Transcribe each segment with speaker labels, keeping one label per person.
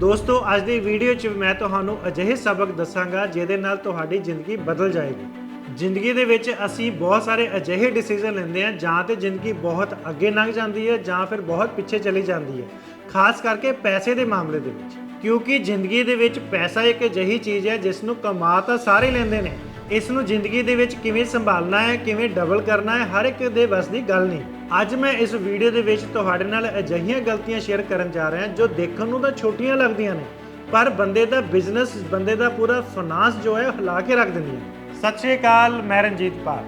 Speaker 1: ਦੋਸਤੋ, ਅੱਜ ਦੀ ਵੀਡੀਓ 'ਚ ਮੈਂ ਤੁਹਾਨੂੰ ਅਜਿਹੇ ਸਬਕ ਦੱਸਾਂਗਾ ਜਿਹਦੇ ਨਾਲ ਤੁਹਾਡੀ ਜ਼ਿੰਦਗੀ ਬਦਲ ਜਾਏਗੀ। ਜ਼ਿੰਦਗੀ ਦੇ ਵਿੱਚ ਅਸੀਂ ਬਹੁਤ ਸਾਰੇ ਅਜਿਹੇ ਡਿਸੀਜਨ ਲੈਂਦੇ ਹਾਂ ਜਾਂ ਤੇ ਜ਼ਿੰਦਗੀ ਬਹੁਤ ਅੱਗੇ ਲੰਘ ਜਾਂਦੀ ਹੈ ਜਾਂ ਫਿਰ ਬਹੁਤ ਪਿੱਛੇ ਚਲੀ ਜਾਂਦੀ ਹੈ, ਖਾਸ ਕਰਕੇ ਪੈਸੇ ਦੇ ਮਾਮਲੇ ਦੇ ਵਿੱਚ। ਕਿਉਂਕਿ ਜ਼ਿੰਦਗੀ ਦੇ ਵਿੱਚ ਪੈਸਾ ਇੱਕ ਅਜਿਹੀ ਚੀਜ਼ ਹੈ ਜਿਸ ਨੂੰ ਕਮਾ ਤਾਂ ਸਾਰੇ ਲੈਂਦੇ ਨੇ, ਇਸ ਨੂੰ ਜ਼ਿੰਦਗੀ ਦੇ ਵਿੱਚ ਕਿਵੇਂ ਸੰਭਾਲਣਾ ਹੈ, ਕਿਵੇਂ ਡਬਲ ਕਰਨਾ ਹੈ, ਹਰ ਇੱਕ ਦੇ ਵੱਸ ਦੀ ਗੱਲ ਨਹੀਂ। ਅੱਜ ਮੈਂ ਇਸ ਵੀਡੀਓ ਦੇ ਵਿੱਚ ਤੁਹਾਡੇ ਨਾਲ ਅਜਿਹੀਆਂ ਗਲਤੀਆਂ ਸ਼ੇਅਰ ਕਰਨ ਜਾ ਰਿਹਾ ਜੋ ਦੇਖਣ ਨੂੰ ਤਾਂ ਛੋਟੀਆਂ ਲੱਗਦੀਆਂ ਨੇ, ਪਰ ਬੰਦੇ ਦਾ ਬਿਜ਼ਨਸ, ਬੰਦੇ ਦਾ ਪੂਰਾ ਫਾਈਨਾਂਸ ਜੋ ਹੈ ਹਿਲਾ ਕੇ ਰੱਖ ਦਿੰਦੀਆਂ ਸਤਿ ਸ਼੍ਰੀ ਅਕਾਲ, ਮੈਂ ਰਣਜੀਤ ਪਾਲ।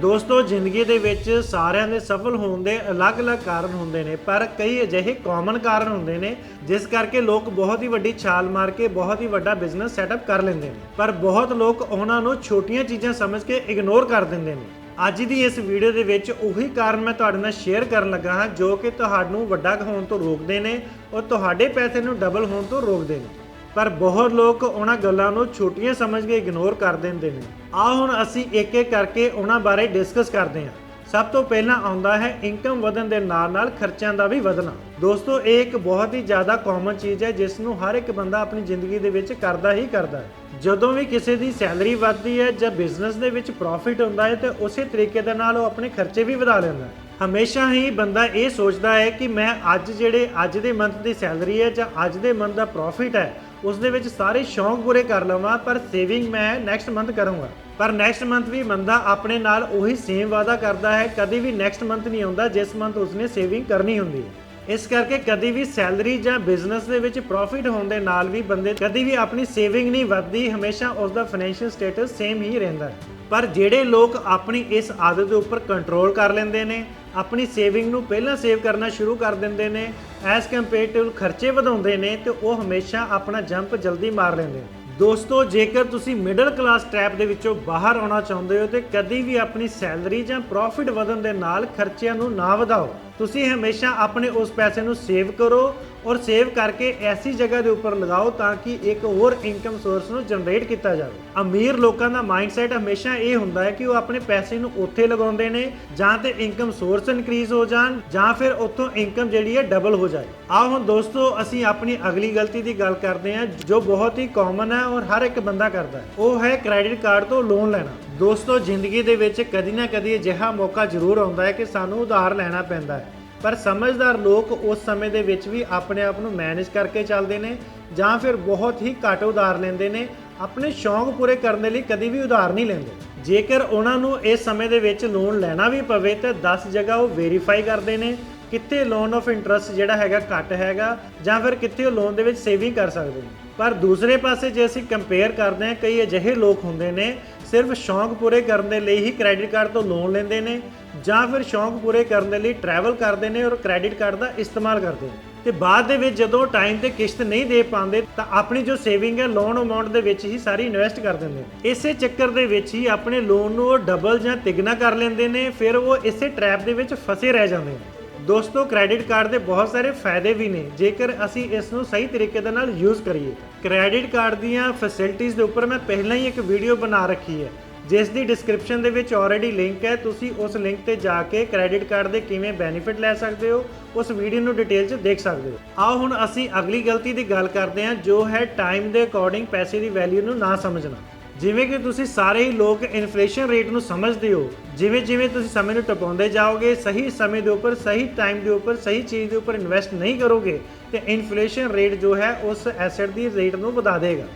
Speaker 1: ਦੋਸਤੋ, ਜ਼ਿੰਦਗੀ ਦੇ ਵਿੱਚ ਸਾਰਿਆਂ ਦੇ ਸਫਲ ਹੋਣ ਦੇ ਅਲੱਗ-ਅਲੱਗ ਕਾਰਨ ਹੁੰਦੇ ਨੇ, ਪਰ ਕਈ ਅਜਿਹੇ ਕਾਮਨ ਕਾਰਨ ਹੁੰਦੇ ਨੇ, ਜਿਸ ਕਰਕੇ ਲੋਕ ਬਹੁਤ ਹੀ ਵੱਡੀ ਛਾਲ ਮਾਰ ਕੇ ਬਹੁਤ ਹੀ ਵੱਡਾ ਬਿਜ਼ਨਸ ਸੈਟਅਪ ਕਰ ਲੈਂਦੇ ਨੇ। ਪਰ ਬਹੁਤ ਲੋਕ ਉਹਨਾਂ ਨੂੰ ਛੋਟੀਆਂ ਚੀਜ਼ਾਂ ਸਮਝ ਕੇ ਇਗਨੋਰ ਕਰ ਦਿੰਦੇ ਨੇ। ਅੱਜ ਦੀ ਇਸ ਵੀਡੀਓ ਦੇ ਵਿੱਚ ਉਹੀ ਕਾਰਨ ਮੈਂ ਤੁਹਾਡੇ ਨਾਲ ਸ਼ੇਅਰ ਕਰਨ ਲੱਗਾ ਹਾਂ, ਜੋ ਕਿ ਤੁਹਾਨੂੰ ਵੱਡਾ ਹੋਣ ਤੋਂ ਰੋਕਦੇ ਨੇ ਔਰ ਤੁਹਾਡੇ ਪੈਸੇ ਨੂੰ ਡਬਲ ਹੋਣ ਤੋਂ ਰੋਕਦੇ ਨੇ। ਪਰ ਬਹੁਤ ਲੋਕ ਉਹਨਾਂ ਗੱਲਾਂ ਨੂੰ ਛੋਟੀਆਂ ਸਮਝ ਕੇ ਇਗਨੋਰ ਕਰ ਦਿੰਦੇ ਨੇ। ਆਓ ਹੁਣ ਅਸੀਂ ਇੱਕ ਇੱਕ ਕਰਕੇ ਉਹਨਾਂ ਬਾਰੇ ਡਿਸਕਸ ਕਰਦੇ ਹਾਂ। ਸਭ ਤੋਂ ਪਹਿਲਾਂ ਆਉਂਦਾ ਹੈ ਇਨਕਮ ਵਧਣ ਦੇ ਨਾਲ ਨਾਲ ਖਰਚਿਆਂ ਦਾ ਵੀ ਵਧਣਾ। ਦੋਸਤੋ, ਇਹ ਇੱਕ ਬਹੁਤ ਹੀ ਜ਼ਿਆਦਾ ਕਾਮਨ ਚੀਜ਼ ਹੈ ਜਿਸ ਨੂੰ ਹਰ ਇੱਕ ਬੰਦਾ ਆਪਣੀ ਜ਼ਿੰਦਗੀ ਦੇ ਵਿੱਚ ਕਰਦਾ ਹੀ ਕਰਦਾ ਹੈ। ਜਦੋਂ ਵੀ ਕਿਸੇ ਦੀ ਸੈਲਰੀ ਵੱਧਦੀ ਹੈ ਜਾਂ ਬਿਜ਼ਨਸ ਦੇ ਵਿੱਚ ਪ੍ਰੋਫਿਟ ਹੁੰਦਾ ਹੈ, ਤੇ ਉਸੇ ਤਰੀਕੇ ਦੇ ਨਾਲ ਉਹ ਆਪਣੇ ਖਰਚੇ ਵੀ ਵਧਾ ਲੈਂਦਾ ਹੈ। ਹਮੇਸ਼ਾ ਹੀ ਬੰਦਾ ਇਹ ਸੋਚਦਾ ਹੈ ਕਿ ਮੈਂ ਅੱਜ ਜਿਹੜੇ ਅੱਜ ਦੇ ਮੰਥ ਦੀ ਸੈਲਰੀ ਹੈ ਜਾਂ ਅੱਜ ਦੇ ਮੰਥ ਦਾ ਪ੍ਰੋਫਿਟ ਹੈ ਉਸ ਦੇ ਵਿੱਚ ਸਾਰੇ ਸ਼ੌਂਕ ਪੂਰੇ ਕਰ ਲਵਾਂ, ਪਰ ਸੇਵਿੰਗ ਮੈਂ ਨੈਕਸਟ ਮੰਥ ਕਰੂੰਗਾ। ਪਰ ਨੈਕਸਟ ਮੰਥ ਵੀ ਬੰਦਾ ਆਪਣੇ ਨਾਲ ਉਹੀ ਸੇਮ ਵਾਅਦਾ ਕਰਦਾ ਹੈ, ਕਦੇ ਵੀ ਨੈਕਸਟ ਮੰਥ ਨਹੀਂ ਆਉਂਦਾ ਜਿਸ ਮੰਥ ਉਸਨੇ ਸੇਵਿੰਗ ਕਰਨੀ ਹੁੰਦੀ ਹੈ। ਇਸ ਕਰਕੇ ਕਦੀ ਵੀ ਸੈਲਰੀ ਜਾਂ ਬਿਜ਼ਨਸ ਦੇ ਵਿੱਚ ਪ੍ਰੋਫਿਟ ਹੋਣ ਦੇ ਨਾਲ ਵੀ ਬੰਦੇ ਕਦੀ ਵੀ ਆਪਣੀ ਸੇਵਿੰਗ ਨਹੀਂ ਵੱਧਦੀ, ਹਮੇਸ਼ਾ ਉਸ ਦਾ ਫਾਈਨੈਂਸ਼ੀਅਲ ਸਟੇਟਸ ਸੇਮ ਹੀ ਰਹਿੰਦਾ ਪਰ ਜਿਹੜੇ ਲੋਕ ਆਪਣੀ ਇਸ ਆਦਤ ਦੇ ਉੱਪਰ ਕੰਟਰੋਲ ਕਰ ਲੈਂਦੇ ਨੇ ਆਪਣੀ ਸੇਵਿੰਗ ਨੂੰ ਪਹਿਲਾਂ ਸੇਵ ਕਰਨਾ ਸ਼ੁਰੂ ਕਰ ਦਿੰਦੇ ਨੇ ਐਸ ਟੂ ਖਰਚੇ ਵਧਾਉਂਦੇ ਨੇ ਤੇ ਉਹ ਹਮੇਸ਼ਾ ਆਪਣਾ ਜੰਪ ਜਲਦੀ ਮਾਰ ਲੈਂਦੇ ਨੇ। ਦੋਸਤੋ, ਜੇਕਰ ਤੁਸੀਂ ਮਿਡਲ ਕਲਾਸ ਟ੍ਰੈਪ ਦੇ ਵਿੱਚੋਂ ਬਾਹਰ ਆਉਣਾ ਚਾਹੁੰਦੇ ਹੋ ਤੇ ਕਦੀ ਵੀ ਆਪਣੀ ਸੈਲਰੀ ਜਾਂ ਪ੍ਰੋਫਿਟ ਵਧਣ ਦੇ ਨਾਲ ਖਰਚਿਆਂ ਨੂੰ ਨਾ ਵਧਾਓ। ਤੁਸੀਂ ਹਮੇਸ਼ਾ ਆਪਣੇ ਉਸ ਪੈਸੇ ਨੂੰ ਸੇਵ ਕਰੋ ਔਰ ਸੇਵ ਕਰਕੇ ਐਸੀ ਜਗ੍ਹਾ ਦੇ ਉੱਪਰ ਲਗਾਓ ਤਾਂ ਕਿ ਇੱਕ ਹੋਰ ਇਨਕਮ ਸੋਰਸ ਨੂੰ ਜਨਰੇਟ ਕੀਤਾ ਜਾਵੇ। ਅਮੀਰ ਲੋਕਾਂ ਦਾ ਮਾਈਂਡਸੈਟ ਹਮੇਸ਼ਾ ਇਹ ਹੁੰਦਾ ਹੈ ਕਿ ਉਹ ਆਪਣੇ ਪੈਸੇ ਨੂੰ ਉੱਥੇ ਲਗਾਉਂਦੇ ਨੇ ਜਾਂ ਤੇ ਇਨਕਮ ਸੋਰਸ ਇਨਕਰੀਜ਼ ਹੋ ਜਾਣ ਜਾਂ ਫਿਰ ਉੱਥੋਂ ਇਨਕਮ ਜਿਹੜੀ ਹੈ ਡਬਲ ਹੋ ਜਾਏ। ਆਓ ਹੁਣ ਦੋਸਤੋ, ਅਸੀਂ ਆਪਣੀ ਅਗਲੀ ਗਲਤੀ ਦੀ ਗੱਲ ਕਰਦੇ ਹਾਂ ਜੋ ਬਹੁਤ ਹੀ ਕਾਮਨ ਹੈ ਔਰ ਹਰ ਇੱਕ ਬੰਦਾ ਕਰਦਾ ਹੈ। ਉਹ ਹੈ ਕ੍ਰੈਡਿਟ ਕਾਰਡ ਤੋਂ ਲੋਨ ਲੈਣਾ। ਦੋਸਤੋ, ਜ਼ਿੰਦਗੀ ਦੇ ਵਿੱਚ ਕਦੀ ਨਾ ਕਦੀ ਅਜਿਹਾ ਮੌਕਾ ਜ਼ਰੂਰ ਆਉਂਦਾ ਹੈ ਕਿ ਸਾਨੂੰ ਉਧਾਰ ਲੈਣਾ ਪੈਂਦਾ ਹੈ। ਪਰ ਸਮਝਦਾਰ ਲੋਕ ਉਸ ਸਮੇਂ ਦੇ ਵਿੱਚ ਵੀ ਆਪਣੇ ਆਪ ਨੂੰ ਮੈਨੇਜ ਕਰਕੇ ਚੱਲਦੇ ਨੇ ਜਾਂ ਫਿਰ ਬਹੁਤ ਹੀ ਘੱਟ ਉਧਾਰ ਲੈਂਦੇ ਨੇ। ਆਪਣੇ ਸ਼ੌਂਕ ਪੂਰੇ ਕਰਨ ਦੇ ਲਈ ਕਦੀ ਵੀ ਉਧਾਰ ਨਹੀਂ ਲੈਂਦੇ। ਜੇਕਰ ਉਹਨਾਂ ਨੂੰ ਇਸ ਸਮੇਂ ਦੇ ਵਿੱਚ ਲੋਨ ਲੈਣਾ ਵੀ ਪਵੇ ਤਾਂ 10 ਜਗ੍ਹਾ ਉਹ ਵੈਰੀਫਾਈ ਕਰਦੇ ਨੇ ਕਿੱਥੇ ਲੋਨ ਆਫ ਇੰਟਰਸਟ ਜਿਹੜਾ ਹੈਗਾ ਘੱਟ ਹੈਗਾ ਜਾਂ ਫਿਰ ਕਿੱਥੇ ਉਹ ਲੋਨ ਦੇ ਵਿੱਚ ਸੇਵਿੰਗ ਕਰ ਸਕਦੇ ਨੇ। ਪਰ ਦੂਸਰੇ ਪਾਸੇ ਜੇ ਅਸੀਂ ਕੰਪੇਅਰ ਕਰਦੇ ਹਾਂ, ਕਈ ਅਜਿਹੇ ਲੋਕ ਹੁੰਦੇ ਨੇ ਸਿਰਫ ਸ਼ੌਂਕ ਪੂਰੇ ਕਰਨ ਦੇ ਲਈ ਹੀ ਕ੍ਰੈਡਿਟ ਕਾਰਡ ਤੋਂ ਲੋਨ ਲੈਂਦੇ ਨੇ ਜਾਂ ਫਿਰ ਸ਼ੌਂਕ ਪੂਰੇ ਕਰਨ ਦੇ ਲਈ ਟਰੈਵਲ ਕਰਦੇ ਨੇ ਔਰ ਕ੍ਰੈਡਿਟ ਕਾਰਡ ਦਾ ਇਸਤੇਮਾਲ ਕਰਦੇ ਨੇ। ਤੇ ਬਾਅਦ ਦੇ ਵਿੱਚ ਜਦੋਂ ਟਾਈਮ ਤੇ ਕਿਸ਼ਤ ਨਹੀਂ ਦੇ ਪਾਉਂਦੇ, ਤਾਂ ਆਪਣੀ ਜੋ ਸੇਵਿੰਗ ਹੈ ਲੋਨ ਅਮਾਉਂਟ ਦੇ ਵਿੱਚ ਹੀ ਸਾਰੀ ਇਨਵੈਸਟ ਕਰ ਦਿੰਦੇ ਨੇ। ਇਸੇ ਚੱਕਰ ਦੇ ਵਿੱਚ ਹੀ ਆਪਣੇ ਲੋਨ ਨੂੰ ਉਹ ਡਬਲ ਜਾਂ ਤਿਗਣਾ ਕਰ ਲੈਂਦੇ ਨੇ, ਫਿਰ ਉਹ ਇਸੇ ਟ੍ਰੈਪ ਦੇ ਵਿੱਚ ਫਸੇ ਰਹਿ ਜਾਂਦੇ ਨੇ। ਦੋਸਤੋ ਕ੍ਰੈਡਿਟ ਕਾਰਡ ਦੇ ਬਹੁਤ ਸਾਰੇ ਫਾਇਦੇ ਵੀ ਨੇ, ਜੇਕਰ ਅਸੀਂ ਇਸ ਨੂੰ ਸਹੀ ਤਰੀਕੇ ਦੇ ਨਾਲ ਯੂਜ਼ ਕਰੀਏ ਕ੍ਰੈਡਿਟ ਕਾਰਡ ਦੀਆਂ ਫੈਸਿਲਿਟੀਆਂ ਦੇ ਉੱਪਰ ਮੈਂ ਪਹਿਲਾਂ ਹੀ ਇੱਕ ਵੀਡੀਓ ਬਣਾ ਰੱਖੀ ਹੈ, ਜਿਸ ਦੀ ਡਿਸਕ੍ਰਿਪਸ਼ਨ ਦੇ ਵਿੱਚ ਆਲਰੇਡੀ ਲਿੰਕ ਹੈ। ਤੁਸੀਂ ਉਸ ਲਿੰਕ ਤੇ ਜਾ ਕੇ ਕ੍ਰੈਡਿਟ ਕਾਰਡ ਦੇ ਕਿਵੇਂ ਬੈਨੀਫਿਟ ਲੈ ਸਕਦੇ ਹੋ, ਉਸ ਵੀਡੀਓ ਨੂੰ ਡਿਟੇਲ 'ਚ ਦੇਖ ਸਕਦੇ ਹੋ। ਆਓ ਹੁਣ ਅਸੀਂ ਅਗਲੀ ਗਲਤੀ ਦੀ ਗੱਲ ਕਰਦੇ ਹਾਂ, ਜੋ ਹੈ ਟਾਈਮ ਦੇ ਅਕੋਰਡਿੰਗ ਪੈਸੇ ਦੀ ਵੈਲਿਊ ਨੂੰ ਨਾ ਸਮਝਣਾ। ਜਿਵੇਂ ਕਿ ਤੁਸੀਂ ਸਾਰੇ ਹੀ ਲੋਕ ਇਨਫਲੇਸ਼ਨ ਰੇਟ ਨੂੰ ਸਮਝਦੇ ਹੋ, ਜਿਵੇਂ ਜਿਵੇਂ ਤੁਸੀਂ ਸਮੇਂ ਨੂੰ ਟਪਾਉਂਦੇ ਜਾਓਗੇ, ਸਹੀ ਸਮੇਂ ਦੇ ਉੱਪਰ, ਸਹੀ ਟਾਈਮ ਦੇ ਉੱਪਰ, ਸਹੀ ਚੀਜ਼ ਦੇ ਉੱਪਰ ਇਨਵੈਸਟ ਨਹੀਂ ਕਰੋਗੇ, ਤੇ ਇਨਫਲੇਸ਼ਨ ਰੇਟ ਜੋ ਹੈ ਉਸ ਐਸੈਟ ਦੀ ਰੇਟ ਨੂੰ ਵਧਾ ਦੇਗਾ।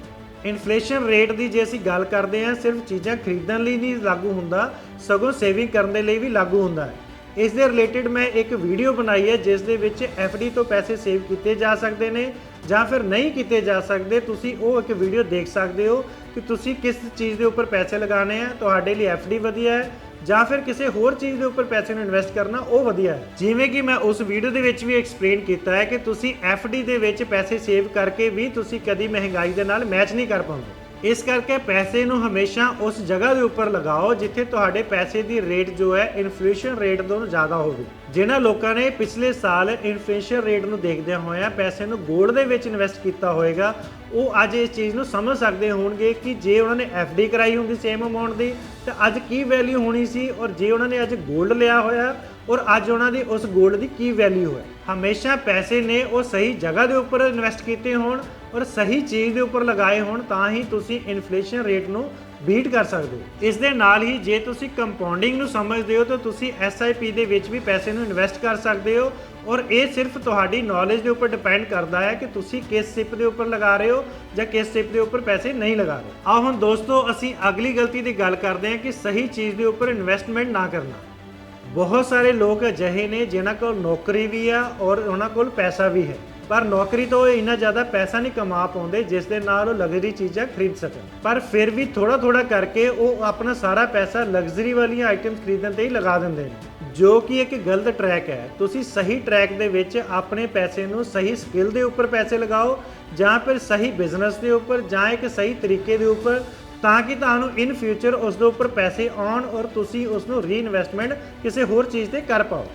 Speaker 1: ਇਨਫਲੇਸ਼ਨ ਰੇਟ ਦੀ ਜੇ ਅਸੀਂ ਗੱਲ ਕਰਦੇ ਹਾਂ, ਸਿਰਫ ਚੀਜ਼ਾਂ ਖਰੀਦਣ ਲਈ ਨਹੀਂ ਲਾਗੂ ਹੁੰਦਾ, ਸਗੋਂ ਸੇਵਿੰਗ ਕਰਨ ਦੇ ਲਈ ਵੀ ਲਾਗੂ ਹੁੰਦਾ ਹੈ। ਇਸ ਦੇ ਰਿਲੇਟਡ ਮੈਂ ਇੱਕ ਵੀਡੀਓ ਬਣਾਈ ਹੈ, ਜਿਸ ਦੇ ਵਿੱਚ ਡੀ ਤੋਂ ਪੈਸੇ ਸੇਵ ਕੀਤੇ ਜਾ ਸਕਦੇ ਨੇ ਜਾਂ ਫਿਰ ਨਹੀਂ ਕੀਤੇ ਜਾ ਸਕਦੇ। ਤੁਸੀਂ ਉਹ ਇੱਕ ਵੀਡੀਓ ਦੇਖ ਸਕਦੇ ਹੋ ਕਿ ਤੁਸੀਂ ਕਿਸ ਚੀਜ਼ ਦੇ ਉੱਪਰ ਪੈਸੇ ਲਗਾਉਣੇ ਆ। ਤੁਹਾਡੇ ਲਈ ਡੀ ਵਧੀਆ ਹੈ ਜਾਂ ਫਿਰ ਕਿਸੇ ਹੋਰ ਚੀਜ਼ ਦੇ ਉੱਪਰ ਪੈਸੇ ਨੂੰ ਇਨਵੈਸਟ ਕਰਨਾ, ਉਹ ਵਧੀਆ ਹੈ। ਜਿਵੇਂ ਕਿ ਮੈਂ ਉਸ ਵੀਡੀਓ ਦੇ ਵਿੱਚ ਵੀ ਐਕਸਪਲੇਨ ਕੀਤਾ ਹੈ ਕਿ ਤੁਸੀਂ ਡੀ ਦੇ ਵਿੱਚ ਪੈਸੇ ਸੇਵ ਕਰਕੇ ਵੀ ਤੁਸੀਂ ਕਦੀ ਮਹਿੰਗਾਈ ਦੇ ਨਾਲ ਮੈਚ ਨਹੀਂ ਕਰ ਪਾਉਂਦੇ। ਇਸ ਕਰਕੇ ਪੈਸੇ ਨੂੰ ਹਮੇਸ਼ਾ ਉਸ ਜਗ੍ਹਾ ਦੇ ਉੱਪਰ ਲਗਾਓ ਜਿੱਥੇ ਤੁਹਾਡੇ ਪੈਸੇ ਦੀ ਰੇਟ ਜੋ ਹੈ ਇਨਫਲੇਸ਼ਨ ਰੇਟ ਤੋਂ ਜ਼ਿਆਦਾ ਹੋਵੇ। ਜਿਨ੍ਹਾਂ ਲੋਕਾਂ ਨੇ ਪਿਛਲੇ ਸਾਲ ਇਨਫਲੇਸ਼ਨ ਰੇਟ ਨੂੰ ਦੇਖਦਿਆਂ ਹੋਇਆਂ ਪੈਸੇ ਨੂੰ ਗੋਲਡ ਦੇ ਵਿੱਚ ਇਨਵੈਸਟ ਕੀਤਾ ਹੋਵੇਗਾ ਉਹ ਅੱਜ ਇਸ ਚੀਜ਼ ਨੂੰ ਸਮਝ ਸਕਦੇ ਹੋਣਗੇ ਕਿ ਜੇ ਉਹਨਾਂ ਨੇ ਡੀ ਕਰਾਈ ਹੁੰਦੀ ਸੇਮ ਅਮਾਉਂਟ ਦੀ, ਤਾਂ ਅੱਜ ਕੀ ਵੈਲਿਊ ਹੋਣੀ ਸੀ ਔਰ ਜੇ ਉਹਨਾਂ ਨੇ ਅੱਜ ਗੋਲਡ ਲਿਆ ਹੋਇਆ ਔਰ ਅੱਜ ਉਹਨਾਂ ਦੀ ਉਸ 골ਡ ਦੀ ਕੀ ਵੈਲਿਊ ਹੈ? ਹਮੇਸ਼ਾ ਪੈਸੇ ਨੇ ਉਹ ਸਹੀ ਜਗ੍ਹਾ ਦੇ ਉੱਪਰ ਇਨਵੈਸਟ ਕੀਤੇ ਹੋਣ ਔਰ ਸਹੀ ਚੀਜ਼ ਦੇ ਉੱਪਰ ਲਗਾਏ ਹੋਣ ਤਾਂ ਹੀ ਤੁਸੀਂ ਇਨਫਲੇਸ਼ਨ ਰੇਟ ਨੂੰ ਬੀਟ ਕਰ ਸਕਦੇ ਹੋ। ਇਸ ਦੇ ਨਾਲ ਹੀ ਜੇ ਤੁਸੀਂ ਕੰਪਾਊਂਡਿੰਗ ਨੂੰ ਸਮਝਦੇ ਹੋ ਤਾਂ ਤੁਸੀਂ SIP ਦੇ ਵਿੱਚ ਵੀ ਪੈਸੇ ਨੂੰ ਇਨਵੈਸਟ ਕਰ ਸਕਦੇ ਹੋ ਔਰ ਇਹ ਸਿਰਫ ਤੁਹਾਡੀ ਨੌਲੇਜ ਦੇ ਉੱਪਰ ਡਿਪੈਂਡ ਕਰਦਾ ਹੈ ਕਿ ਤੁਸੀਂ ਕਿਸ ਸਿਪ ਦੇ ਉੱਪਰ ਲਗਾ ਰਹੇ ਹੋ ਜਾਂ ਕਿਸ ਸਿਪ ਦੇ ਉੱਪਰ ਪੈਸੇ ਨਹੀਂ ਲਗਾ ਰਹੇ। ਆਓ ਹੁਣ ਦੋਸਤੋ, ਅਸੀਂ ਅਗਲੀ ਗਲਤੀ ਦੀ ਗੱਲ ਕਰਦੇ ਹਾਂ ਕਿ ਸਹੀ ਚੀਜ਼ ਦੇ ਉੱਪਰ ਇਨਵੈਸਟਮੈਂਟ ਨਾ ਕਰਨਾ। ਬਹੁਤ ਸਾਰੇ ਲੋਕ ਅਜਿਹੇ ਨੇ ਜਿਨ੍ਹਾਂ ਕੋਲ ਨੌਕਰੀ ਵੀ ਆ ਔਰ ਉਹਨਾਂ ਕੋਲ ਪੈਸਾ ਵੀ ਹੈ। ਪਰ ਨੌਕਰੀ ਤੋਂ ਇਹ ਇੰਨਾ ਜ਼ਿਆਦਾ ਪੈਸਾ ਨਹੀਂ ਕਮਾ ਪਾਉਂਦੇ ਜਿਸ ਦੇ ਨਾਲ ਉਹ ਲਗਜ਼ਰੀ ਚੀਜ਼ਾਂ ਖਰੀਦ ਸਕਣ। ਪਰ ਫਿਰ ਵੀ ਥੋੜਾ ਥੋੜਾ ਕਰਕੇ ਉਹ ਆਪਣਾ ਸਾਰਾ ਪੈਸਾ ਲਗਜ਼ਰੀ ਵਾਲੀਆਂ ਆਈਟਮਸ ਖਰੀਦਣ ਤੇ ਹੀ ਲਗਾ ਦਿੰਦੇ ਨੇ। ਜੋ ਕਿ ਇੱਕ ਗਲਤ ਟਰੈਕ ਹੈ। ਤੁਸੀਂ ਸਹੀ ਟਰੈਕ ਦੇ ਵਿੱਚ ਆਪਣੇ ਪੈਸੇ ਨੂੰ ਸਹੀ ਸਕਿੱਲ ਦੇ ਉੱਪਰ ਪੈਸੇ ਲਗਾਓ ਜਾਂ ਫਿਰ ਸਹੀ ਬਿਜ਼ਨਸ ਦੇ ਉੱਪਰ ਜਾਂ ਇੱਕ ਸਹੀ ਤਰੀਕੇ ਦੇ ਉੱਪਰ ਤਾਂ ਕਿ ਤੁਹਾਨੂੰ ਇਨ ਫਿਊਚਰ ਉਸ ਦੇ ਉੱਪਰ ਪੈਸੇ ਆਉਣ ਔਰ ਤੁਸੀਂ ਉਸ ਨੂੰ ਰੀਇਨਵੈਸਟਮੈਂਟ ਕਿਸੇ ਹੋਰ ਚੀਜ਼ ਤੇ ਕਰ ਪਾਓ।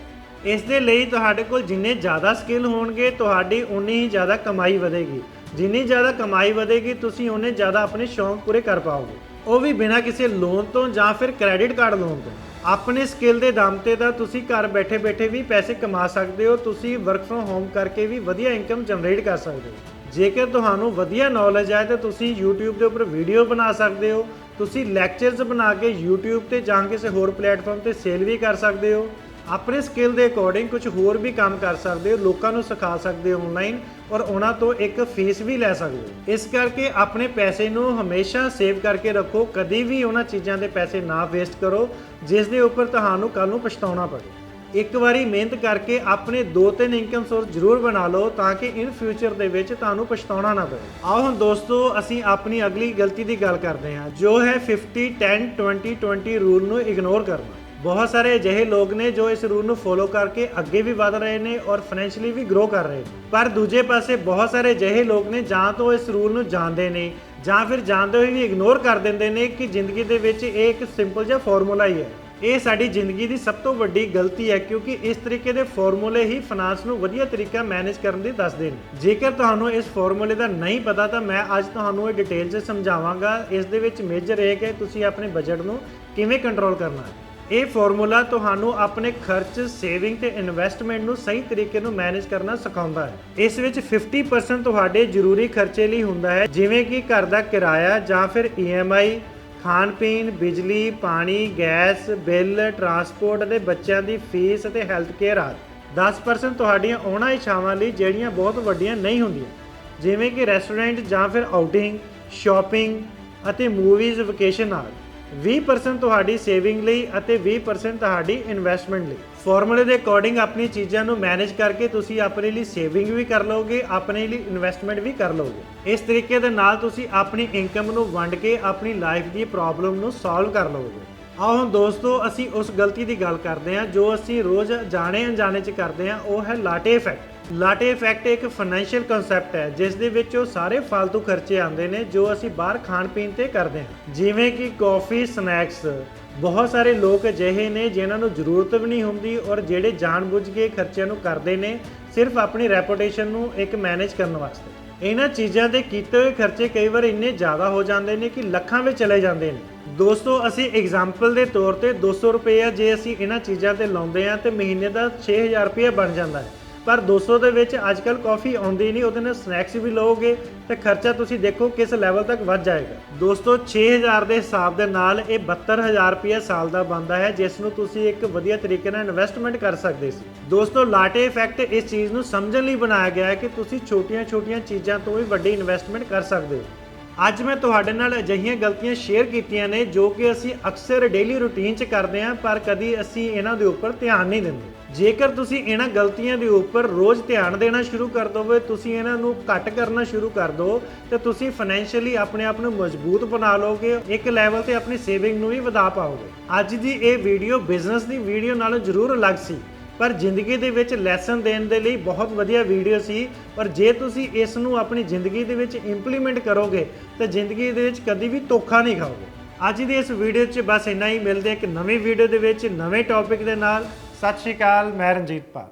Speaker 1: ਇਸ ਦੇ ਲਈ ਤੁਹਾਡੇ ਕੋਲ ਜਿੰਨੇ ਜ਼ਿਆਦਾ ਸਕਿੱਲ ਹੋਣਗੇ, ਤੁਹਾਡੀ ਉਨੀ ਹੀ ਜ਼ਿਆਦਾ ਕਮਾਈ ਵਧੇਗੀ। ਜਿੰਨੀ ਜ਼ਿਆਦਾ ਕਮਾਈ ਵਧੇਗੀ, ਤੁਸੀਂ ਉਹਨੇ ਜ਼ਿਆਦਾ ਆਪਣੇ ਸ਼ੌਂਕ ਪੂਰੇ ਕਰ ਪਾਓਗੇ। ਉਹ ਵੀ ਬਿਨਾਂ ਕਿਸੇ ਲੋਨ ਤੋਂ ਜਾਂ ਫਿਰ ਕ੍ਰੈਡਿਟ ਕਾਰਡ ਲੋਨ ਤੋਂ। ਆਪਣੇ ਸਕਿੱਲ ਦੇ ਦਮ ਤੇ ਤਾਂ ਤੁਸੀਂ ਘਰ ਬੈਠੇ ਬੈਠੇ ਵੀ ਪੈਸੇ ਕਮਾ ਸਕਦੇ ਹੋ, ਤੁਸੀਂ ਵਰਕ ਫਰੋਮ ਹੋਮ ਕਰਕੇ ਵੀ ਵਧੀਆ ਇਨਕਮ ਜਨਰੇਟ ਕਰ ਸਕਦੇ ਹੋ। ਜੇਕਰ ਤੁਹਾਨੂੰ ਵਧੀਆ ਨੌਲੇਜ ਹੈ ਤਾਂ ਤੁਸੀਂ YouTube ਦੇ ਉੱਪਰ ਵੀਡੀਓ ਬਣਾ ਸਕਦੇ ਹੋ। ਤੁਸੀਂ ਲੈਕਚਰਸ ਬਣਾ ਕੇ YouTube ਤੇ ਜਾਂ ਕਿਸੇ ਹੋਰ ਪਲੇਟਫਾਰਮ ਤੇ ਸੇਲ ਵੀ ਕਰ ਸਕਦੇ ਹੋ। ਆਪਣੇ ਸਕਿੱਲ ਦੇ ਅਕੋਰਡਿੰਗ ਕੁਝ ਹੋਰ ਵੀ ਕੰਮ ਕਰ ਸਕਦੇ ਹੋ, ਲੋਕਾਂ ਨੂੰ ਸਿਖਾ ਸਕਦੇ ਹੋ ਆਨਲਾਈਨ ਔਰ ਉਹਨਾਂ ਤੋਂ ਇੱਕ ਫੀਸ ਵੀ ਲੈ ਸਕਦੇ ਹੋ। ਇਸ ਕਰਕੇ ਆਪਣੇ ਪੈਸੇ ਨੂੰ ਹਮੇਸ਼ਾ ਸੇਵ ਕਰਕੇ ਰੱਖੋ, ਕਦੀ ਵੀ ਉਹਨਾਂ ਚੀਜ਼ਾਂ ਦੇ ਪੈਸੇ ਨਾ ਵੇਸਟ ਕਰੋ, ਜਿਸ ਦੇ ਉੱਪਰ ਤੁਹਾਨੂੰ ਕੱਲ ਨੂੰ ਪਛਤਾਉਣਾ ਪਵੇ। ਇੱਕ ਵਾਰੀ ਮਿਹਨਤ ਕਰਕੇ ਆਪਣੇ ਦੋ ਤਿੰਨ ਇਨਕਮ ਸੋਰਸ ਜ਼ਰੂਰ ਬਣਾ ਲਓ ਤਾਂ ਕਿ ਇਨ ਫਿਊਚਰ ਦੇ ਵਿੱਚ ਤੁਹਾਨੂੰ ਪਛਤਾਉਣਾ ਨਾ ਪਵੇ। ਆਓ ਹੁਣ ਦੋਸਤੋ, ਅਸੀਂ ਆਪਣੀ ਅਗਲੀ ਗਲਤੀ ਦੀ ਗੱਲ ਕਰਦੇ ਹਾਂ, ਜੋ ਹੈ 50 10 20 20 ਰੂਲ ਨੂੰ ਇਗਨੋਰ ਕਰਨਾ। ਬਹੁਤ ਸਾਰੇ ਅਜਿਹੇ ਲੋਕ ਨੇ ਜੋ ਇਸ ਰੂਲ ਨੂੰ ਫੋਲੋ ਕਰਕੇ ਅੱਗੇ ਵੀ ਵਧ ਰਹੇ ਨੇ ਔਰ ਫਾਈਨੈਂਸ਼ਲੀ ਵੀ ਗਰੋ ਕਰ ਰਹੇ ਨੇ। ਪਰ ਦੂਜੇ ਪਾਸੇ ਬਹੁਤ ਸਾਰੇ ਅਜਿਹੇ ਲੋਕ ਨੇ ਜਾਂ ਤਾਂ ਇਸ ਰੂਲ ਨੂੰ ਜਾਣਦੇ ਨੇ ਜਾਂ ਫਿਰ ਜਾਣਦੇ ਹੋਏ ਵੀ ਇਗਨੋਰ ਕਰ ਦਿੰਦੇ ਨੇ ਕਿ ਜ਼ਿੰਦਗੀ ਦੇ ਵਿੱਚ ਇਹ ਇੱਕ ਸਿੰਪਲ ਜਿਹਾ ਫਾਰਮੂਲਾ ਹੀ ਹੈ। ਇਹ ਸਾਡੀ ਜ਼ਿੰਦਗੀ ਦੀ ਸਭ ਤੋਂ ਵੱਡੀ ਗਲਤੀ ਹੈ ਕਿਉਂਕਿ ਇਸ ਤਰੀਕੇ ਦੇ ਫਾਰਮੂਲੇ ਹੀ ਫਾਈਨਾਂਸ ਨੂੰ ਵਧੀਆ ਤਰੀਕਾ ਮੈਨੇਜ ਕਰਨ ਦੀ ਦੱਸਦੇ ਨੇ। ਜੇਕਰ ਤੁਹਾਨੂੰ ਇਸ ਫਾਰਮੂਲੇ ਦਾ ਨਹੀਂ ਪਤਾ ਤਾਂ ਮੈਂ ਅੱਜ ਤੁਹਾਨੂੰ ਇਹ ਡਿਟੇਲ 'ਚ ਸਮਝਾਵਾਂਗਾ। ਇਸ ਦੇ ਵਿੱਚ ਮੇਜਰ ਇਹ ਕਿ ਤੁਸੀਂ ਆਪਣੇ ਬਜਟ ਨੂੰ ਕਿਵੇਂ ਕੰਟਰੋਲ ਕਰਨਾ ਹੈ। ਇਹ ਫਾਰਮੂਲਾ ਤੁਹਾਨੂੰ ਆਪਣੇ ਖਰਚ ਸੇਵਿੰਗ ਤੇ ਇਨਵੈਸਟਮੈਂਟ ਨੂੰ ਸਹੀ ਤਰੀਕੇ ਨੂੰ ਮੈਨੇਜ ਕਰਨਾ ਸਿਖਾਉਂਦਾ ਹੈ। ਇਸ ਵਿੱਚ 50% ਤੁਹਾਡੇ ਜ਼ਰੂਰੀ ਖਰਚੇ ਲਈ ਹੁੰਦਾ ਹੈ, ਜਿਵੇਂ ਕਿ ਘਰ ਦਾ ਕਿਰਾਇਆ ਜਾਂ ਫਿਰ EMI ਖਾਣ ਪੀਣ, ਬਿਜਲੀ, ਪਾਣੀ, ਗੈਸ, ਬਿੱਲ, ਟਰਾਂਸਪੋਰਟ ਅਤੇ ਬੱਚਿਆਂ ਦੀ ਫੀਸ ਅਤੇ ਹੈਲਥ ਕੇਅਰ ਆਦਿ। 10% ਤੁਹਾਡੀਆਂ ਉਹਨਾਂ ਇੱਛਾਵਾਂ ਲਈ ਜਿਹੜੀਆਂ ਬਹੁਤ ਵੱਡੀਆਂ ਨਹੀਂ ਹੁੰਦੀਆਂ। ਜਿਵੇਂ ਕਿ ਰੈਸਟੋਰੈਂਟ ਜਾਂ ਫਿਰ ਆਊਟਿੰਗ ਸ਼ਾਪਿੰਗ ਅਤੇ ਮੂਵੀਜ਼ ਵਕੇਸ਼ਨ ਆਦਿ। 20% ਤੁਹਾਡੀ ਸੇਵਿੰਗ ਲਈ ਅਤੇ 20% ਤੁਹਾਡੀ ਇਨਵੈਸਟਮੈਂਟ ਲਈ। ਫਾਰਮੂਲੇ ਦੇ ਅਕੋਰਡਿੰਗ ਆਪਣੀ ਚੀਜ਼ਾਂ ਨੂੰ ਮੈਨੇਜ ਕਰਕੇ ਤੁਸੀਂ ਆਪਣੇ ਲਈ ਸੇਵਿੰਗ ਵੀ ਕਰ ਲਓਗੇ, ਆਪਣੇ ਲਈ ਇਨਵੈਸਟਮੈਂਟ ਵੀ ਕਰ ਲਓਗੇ। ਇਸ ਤਰੀਕੇ ਦੇ ਨਾਲ ਤੁਸੀਂ ਆਪਣੀ ਇਨਕਮ ਨੂੰ ਵੰਡ ਕੇ ਆਪਣੀ ਲਾਈਫ ਦੀ ਪ੍ਰੋਬਲਮ ਨੂੰ ਸੋਲਵ ਕਰ ਲਓਗੇ। ਆਓ ਹੁਣ ਦੋਸਤੋ, ਅਸੀਂ ਉਸ ਗਲਤੀ ਦੀ ਗੱਲ ਕਰਦੇ ਹਾਂ, ਜੋ ਅਸੀਂ ਰੋਜ਼ ਜਾਣੇ ਅਣਜਾਣੇ ਚ ਕਰਦੇ ਹਾਂ, ਉਹ ਹੈ ਲਾਟੇ ਇਫੈਕਟ ਲਾਟੇ ਇਫੈਕਟ ਇੱਕ ਫਾਈਨੈਂਸ਼ੀਅਲ ਕਨਸੈਪਟ ਹੈ, ਜਿਸ ਦੇ ਵਿੱਚ ਉਹ ਸਾਰੇ ਫालतू ਖਰਚੇ ਆਉਂਦੇ ਨੇ ਜੋ ਅਸੀਂ ਬਾਹਰ ਖਾਣ ਪੀਣ ਤੇ ਕਰਦੇ ਹਾਂ। ਜਿਵੇਂ ਕਿ ਕਾਫੀ ਸਨੈਕਸ ਬਹੁਤ ਸਾਰੇ ਲੋਕ ਅਜਿਹੇ ਨੇ ਜਿਨ੍ਹਾਂ ਨੂੰ ਜ਼ਰੂਰਤ ਵੀ ਨਹੀਂ ਹੁੰਦੀ ਔਰ ਜਿਹੜੇ ਜਾਣਬੁੱਝ ਕੇ ਖਰਚਿਆਂ ਨੂੰ ਕਰਦੇ ਨੇ, ਸਿਰਫ ਆਪਣੀ ਰੈਪੂਟੇਸ਼ਨ ਨੂੰ ਇੱਕ ਮੈਨੇਜ ਕਰਨ ਵਾਸਤੇ। ਇਹਨਾਂ ਚੀਜ਼ਾਂ ਦੇ ਕੀਤੇ ਹੋਏ ਖਰਚੇ ਕਈ ਵਾਰ ਇੰਨੇ ਜ਼ਿਆਦਾ ਹੋ ਜਾਂਦੇ ਨੇ ਕਿ ਲੱਖਾਂ ਵਿੱਚ ਚਲੇ ਜਾਂਦੇ ਨੇ। ਦੋਸਤੋ, ਅਸੀਂ ਐਗਜ਼ਾਮਪਲ ਦੇ ਤੌਰ ਤੇ 200 ਰੁਪਏ ਜੇ ਅਸੀਂ ਇਹਨਾਂ ਚੀਜ਼ਾਂ ਤੇ ਲਾਉਂਦੇ ਆ ਤੇ ਮਹੀਨੇ ਦਾ 6000 ਰੁਪਏ ਬਣ ਜਾਂਦਾ ਹੈ। ਪਰ 200 ਦੇ ਵਿੱਚ ਅੱਜ ਅੱਜਕੱਲ ਕਾਫੀ ਆਉਂਦੀ ਨਹੀਂ, ਉਹਦੇ ਨਾਲ ਸਨੈਕਸ ਵੀ ਲਓਗੇ ਤੇ ਖਰਚਾ ਤੁਸੀਂ ਦੇਖੋ ਕਿਸ ਲੈਵਲ ਤੱਕ ਵੱਧ ਜਾਏਗਾ। ਦੋਸਤੋ 6000 ਦੇ ਹਿਸਾਬ ਦੇ ਨਾਲ ਇਹ 72000 ਰੁਪਏ ਸਾਲ ਦਾ ਬਣਦਾ ਹੈ, ਜਿਸ ਨੂੰ ਤੁਸੀਂ ਇੱਕ ਵਧੀਆ ਤਰੀਕੇ ਨਾਲ ਇਨਵੈਸਟਮੈਂਟ ਕਰ ਸਕਦੇ ਸੀ। ਦੋਸਤੋ, ਲਾਟੇ ਇਫੈਕਟ ਇਸ ਚੀਜ਼ ਨੂੰ ਸਮਝਣ ਲਈ ਬਣਾਇਆ ਗਿਆ ਹੈ ਕਿ ਤੁਸੀਂ ਛੋਟੀਆਂ-ਛੋਟੀਆਂ ਚੀਜ਼ਾਂ ਤੋਂ ਵੀ ਵੱਡੀ ਇਨਵੈਸਟਮੈਂਟ ਕਰ ਸਕਦੇ ਹੋ। ਅੱਜ ਮੈਂ ਤੁਹਾਡੇ ਨਾਲ ਅਜਿਹੀਆਂ ਗਲਤੀਆਂ ਸ਼ੇਅਰ ਕੀਤੀਆਂ ਨੇ ਜੋ ਕਿ ਅਸੀਂ ਅਕਸਰ ਡੇਲੀ ਰੁਟੀਨ 'ਚ ਕਰਦੇ ਹਾਂ, ਪਰ ਕਦੀ ਅਸੀਂ ਇਹਨਾਂ ਦੇ ਉੱਪਰ ਧਿਆਨ ਨਹੀਂ ਦਿੰਦੇ। ਜੇਕਰ ਤੁਸੀਂ ਇਹਨਾਂ ਗਲਤੀਆਂ ਦੇ ਉੱਪਰ ਰੋਜ਼ ਧਿਆਨ ਦੇਣਾ ਸ਼ੁਰੂ ਕਰ ਦੋਗੇ ਤੁਸੀਂ ਇਹਨਾਂ ਨੂੰ ਘੱਟ ਕਰਨਾ ਸ਼ੁਰੂ ਕਰ ਦੋ, ਤੇ ਤੁਸੀਂ ਫਾਈਨੈਂਸ਼ੀਅਲੀ ਆਪਣੇ ਆਪ ਨੂੰ ਮਜ਼ਬੂਤ ਬਣਾ ਲਓਗੇ, ਇੱਕ ਲੈਵਲ ਤੇ ਆਪਣੀ ਸੇਵਿੰਗ ਨੂੰ ਵੀ ਵਧਾ ਪਾਓਗੇ। ਅੱਜ ਦੀ ਇਹ ਵੀਡੀਓ ਬਿਜ਼ਨਸ ਦੀ ਵੀਡੀਓ ਨਾਲੋਂ ਜ਼ਰੂਰ ਅਲੱਗ ਸੀ, ਪਰ ਜ਼ਿੰਦਗੀ ਦੇ ਵਿੱਚ ਲੈਸਨ ਦੇਣ ਦੇ ਲਈ ਬਹੁਤ ਵਧੀਆ ਵੀਡੀਓ ਸੀ, ਪਰ ਜੇ ਤੁਸੀਂ ਇਸ ਨੂੰ ਆਪਣੀ ਜ਼ਿੰਦਗੀ ਦੇ ਵਿੱਚ ਇੰਪਲੀਮੈਂਟ ਕਰੋਗੇ, ਤਾਂ ਜ਼ਿੰਦਗੀ ਦੇ ਵਿੱਚ ਕਦੀ ਵੀ ਧੋਖਾ ਨਹੀਂ ਖਾਓਗੇ। ਅੱਜ ਦੀ ਇਸ ਵੀਡੀਓ 'ਚ ਬਸ ਇੰਨਾ ਹੀ, ਮਿਲਦੇ ਇੱਕ ਨਵੀਂ ਵੀਡੀਓ ਦੇ ਵਿੱਚ, ਨਵੇਂ ਟੌਪਿਕ ਦੇ ਨਾਲ। ਸਤਿ ਸ਼੍ਰੀ ਅਕਾਲ ਮੈਂ ਰਣਜੀਤ ਪਾਲ।